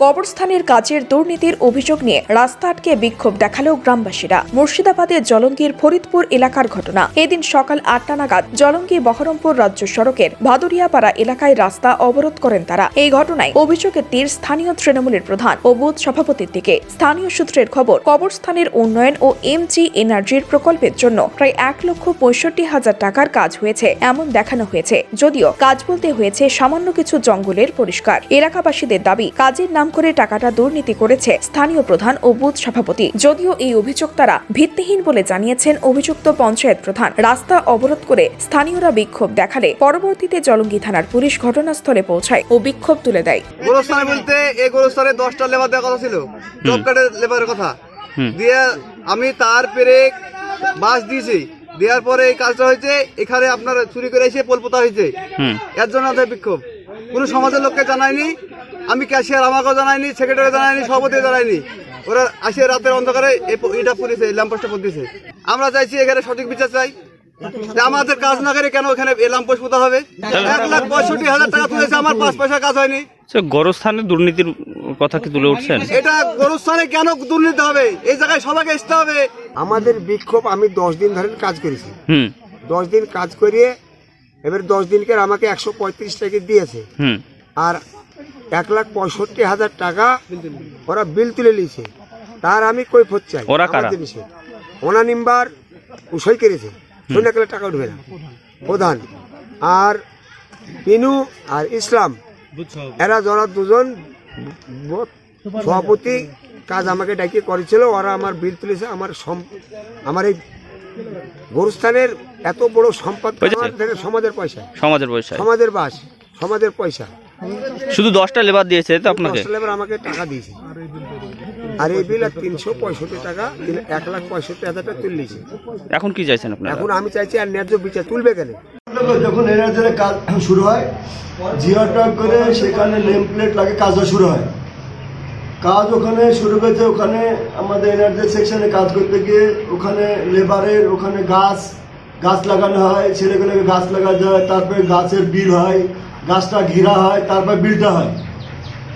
কবরস্থানের কাজের দুর্নীতির অভিযোগ নিয়ে রাস্তা আটকে বিক্ষোভ দেখাল গ্রামবাসীরা। মুর্শিদাবাদের জলঙ্গির ফরিদপুর এলাকার ঘটনা। এদিন সকাল আটটা নাগাদ জলঙ্গি বহরমপুর রাজ্য সড়কের ভাদুরিয়াপাড়া এলাকায় রাস্তা অবরোধ করেন তারা। এই ঘটনায় অভিযোগের তীর স্থানীয় তৃণমূলের প্রধান ও বুথ সভাপতির দিকে। স্থানীয় সূত্রের খবর, কবরস্থানের উন্নয়ন ও এমজি এনার্জির প্রকল্পের জন্য প্রায় এক লক্ষ পঁয়ষট্টি হাজার টাকার কাজ হয়েছে, এমন দেখানো হয়েছে। যদিও কাজ বলতে হয়েছে সামান্য কিছু জঙ্গলের পরিষ্কার। এলাকাবাসীদের দাবি, কাজের নাম করে টাকাটা দুর্নীতি করেছে স্থানীয় প্রধান ও বুথ সভাপতি। যদিও এই অভিযোগ তারা ভিত্তিহীন বলে জানিয়েছেন অভিযুক্ত পঞ্চায়েত প্রধান। রাস্তা অবরোধ করে স্থানীয়রা বিক্ষোভ দেখালে পরবর্তীতে জলঙ্গি থানার পুলিশ ঘটনাস্থলে পৌঁছায় ও বিক্ষোভ তুলে দেয়। গোরস্থানে বলতে এই গোরস্থানে দশটা লেবার দেওয়ার কথা ছিল। জব কার্ডের লেবারের কথা। দিয়ে আমি তার পেরে বাস দিয়েছি। দেওয়ার পরে এই কাজটা হয়েছে এখানে আপনার চুরি করে এসে পোল পোতা হয়েছে। এর জন্য বিক্ষোভ। কোনো সমাজের লোককে জানায়নি আমি ক্যাশিয়ার আমাকেও জানায়নি সেক্রেটারি জানায়নি সভাপতি জানায়নি। ওরা আসে রাতের অন্ধকারে এটা পুলিশে ল্যাম্পোস্টে পড়তেছে আমরা চাইছি এখানে সঠিক বিচার চাই। আমাদের কাজ না করে কেন এখানে এই ল্যাম্পোস্ট পোতা হবে? এক লাখ পঁয়ষট্টি হাজার টাকা তুলেছে আমার পাঁচ পয়সা কাজ হয়নি। গরস্থানে দুর্নীতির কথা কি তুলে উঠছেন? এটা গরুস্থানে কেন দুর্নীতি হবে? এই জায়গায় সবাইকে আসতে হবে। আমাদের বিক্ষোভ আমি দশ দিন ধরে কাজ করেছি। হুম। দশ দিন কাজ করিয়ে এবার দশ দিনকে আমাকে একশো পঁয়ত্রিশ টাকা দিয়েছে। আর এক লাখ পঁয়ষট্টি হাজার টাকা ওরা বিল তুলে নিয়েছে। তার আমি কই ফোর চাই ওনা নিম্বার সই করেছে শূন্য এক লাখ টাকা উঠবে না। প্রধান। আর পিনু আর ইসলাম এরা যারা দুজন সভাপতি কাজ আমাকে ডাকিয়ে করেছিল ওরা আমার বিল তুলেছে। আমার আমার এই গরুস্থানের এত বড় সম্পদ সমাজের পয়সা। সমাজের পয়সায়? সমাজের বাস সমাজের পয়সা। শুধু দশটা লেবার দিয়েছে তো আপনাকে? দশটা লেবার আমাকে টাকা দিয়েছে। আর এই বিল আর তিনশো পঁয়ষট্টি টাকা এক লাখ পঁয়ষট্টি হাজার টাকা তুললিছে এখন কি চাইছেন আপনারা? এখন আমি চাইছি আর ন্যায্য বিচার তুলবে কেন? যখন এনার্জির কাজ শুরু হয় জিওট্যাগ করে সেখানে নেম প্লেট লাগে কাজটা শুরু হয়। কাজ ওখানে শুরু হয়েছে ওখানে আমাদের এনার্জি সেকশনে কাজ করতে গিয়ে ওখানে লেবারের ওখানে গাছ গাছ লাগানো হয় ছেলেগুলোকে গাছ লাগানো যায় তারপরে গাছের বিল হয় গাছটা ঘিরা হয় তারপর বিলটা হয়।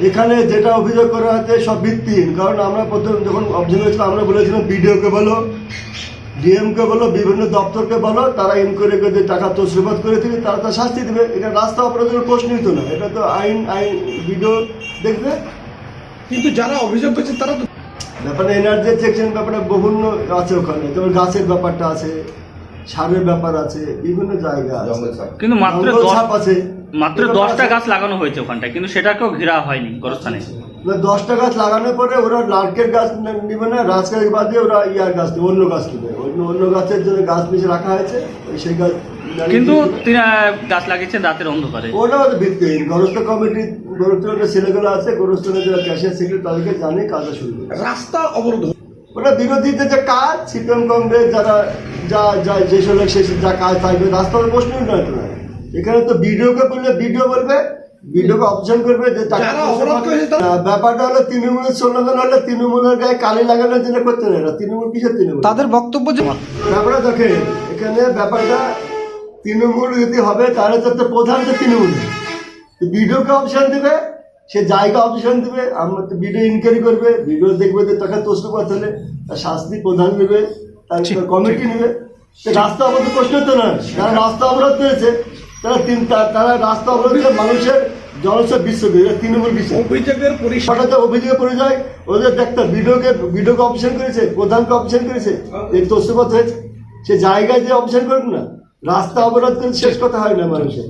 এখানে যেটা অভিযোগ করা হচ্ছে সব ভিত্তিহীন। কারণ আমরা প্রথম যখন অবজার্ভ করেছিলাম আমরা বলেছিলাম বিডিওকে বলো ডিএমকে বলো বিভিন্ন দপ্তরকে বলো তারা ইনকোয়ারি করে টাকা তসরুপাত করে থেকে তারা তার শাস্তি দেবে। এটা রাস্তা অপরাধের প্রশ্নই তো না। এটা তো আইন আইন ভিডিও দেখবে। কিন্তু যারা অভিযোগ করছে তারা তো ব্যাপারে এনার্জি সেকশন ব্যাপারে বিভিন্ন আছে ওখানে। যেমন গাছের ব্যাপারটা আছে সারের ব্যাপার আছে বিভিন্ন জায়গা আছে। কিন্তু মাত্র ছাপ আছে। মাত্র দশটা গাছ লাগানো হয়েছে ওখানটায় কিন্তু সেটাকেও ঘেরা হয়নি গোরস্থানে। দশটা গাছ লাগানোর পরে ওরা নারকেল গাছ নিবে না রাজ গাছ বাদ দিয়ে ওরা ইয়ার গাছ নেবে অন্য গাছ নেবে। অন্য অন্য গাছের জন্য গাছ নিচে রাখা হয়েছে সেই গাছ কিন্তু তিনি গাছ লাগিয়েছেন রাতের অন্ধকারে। ওটা হচ্ছে ভিত্তিহীন গরস্থ কমিটি গরস্থের ছেলেগুলো আছে গরস্থনের যারা ক্যাশিয়ার সেক্রেটারি তাদেরকে জানে কাজটা শুরু করে রাস্তা অবরোধ। ওটা বিরোধীদের যে কাজ সিপিএম কংগ্রেস যারা যা যা যেসব লোক সে যা কাজ থাকবে রাস্তার প্রশ্নই নয় তো নয়। এখানে তো ভিডিওকে বললে ভিডিও বলবে ভিডিওকে অপশন করবে যে ব্যাপারটা হলো তৃণমূলের স্লোগান হলে তৃণমূলের গায়ে কালি লাগানোর জন্য করতে না তৃণমূল কিসের তৃণমূল? তাদের বক্তব্য যে ব্যাপারটা দেখেন এখানে ব্যাপারটা তৃণমূল যদি হবে তাহলে তো একটা প্রধান তো তৃণমূল। ভিডিওকে অপশন দেবে সে জায়গা অপশন দেবে আমরা তো ভিডিও ইনকোয়ারি করবে ভিডিও দেখবে যে তাকে তস্তুপাত হলে তার শাস্তি প্রধান নেবে তার কমিটি নেবে। সে রাস্তা অবরোধ প্রশ্ন তো নয় যারা রাস্তা অবরোধ করেছে। তারা তিন তারা রাস্তা অবরোধ করে মানুষের জলসে বিশ্ব তৃণমূল বিষয়। অভিযোগের হঠাৎ অভিযোগে পড়ে যায় ওদের দেখতে ভিডিওকে ভিডিওকে অপশন করেছে প্রধানকে অপশন করেছে। এই তস্তুপাত হয়েছে। সে জায়গায় যে অপশন করুক না রাস্তা অবরোধ করে শেষ কথা হয় না মানুষের।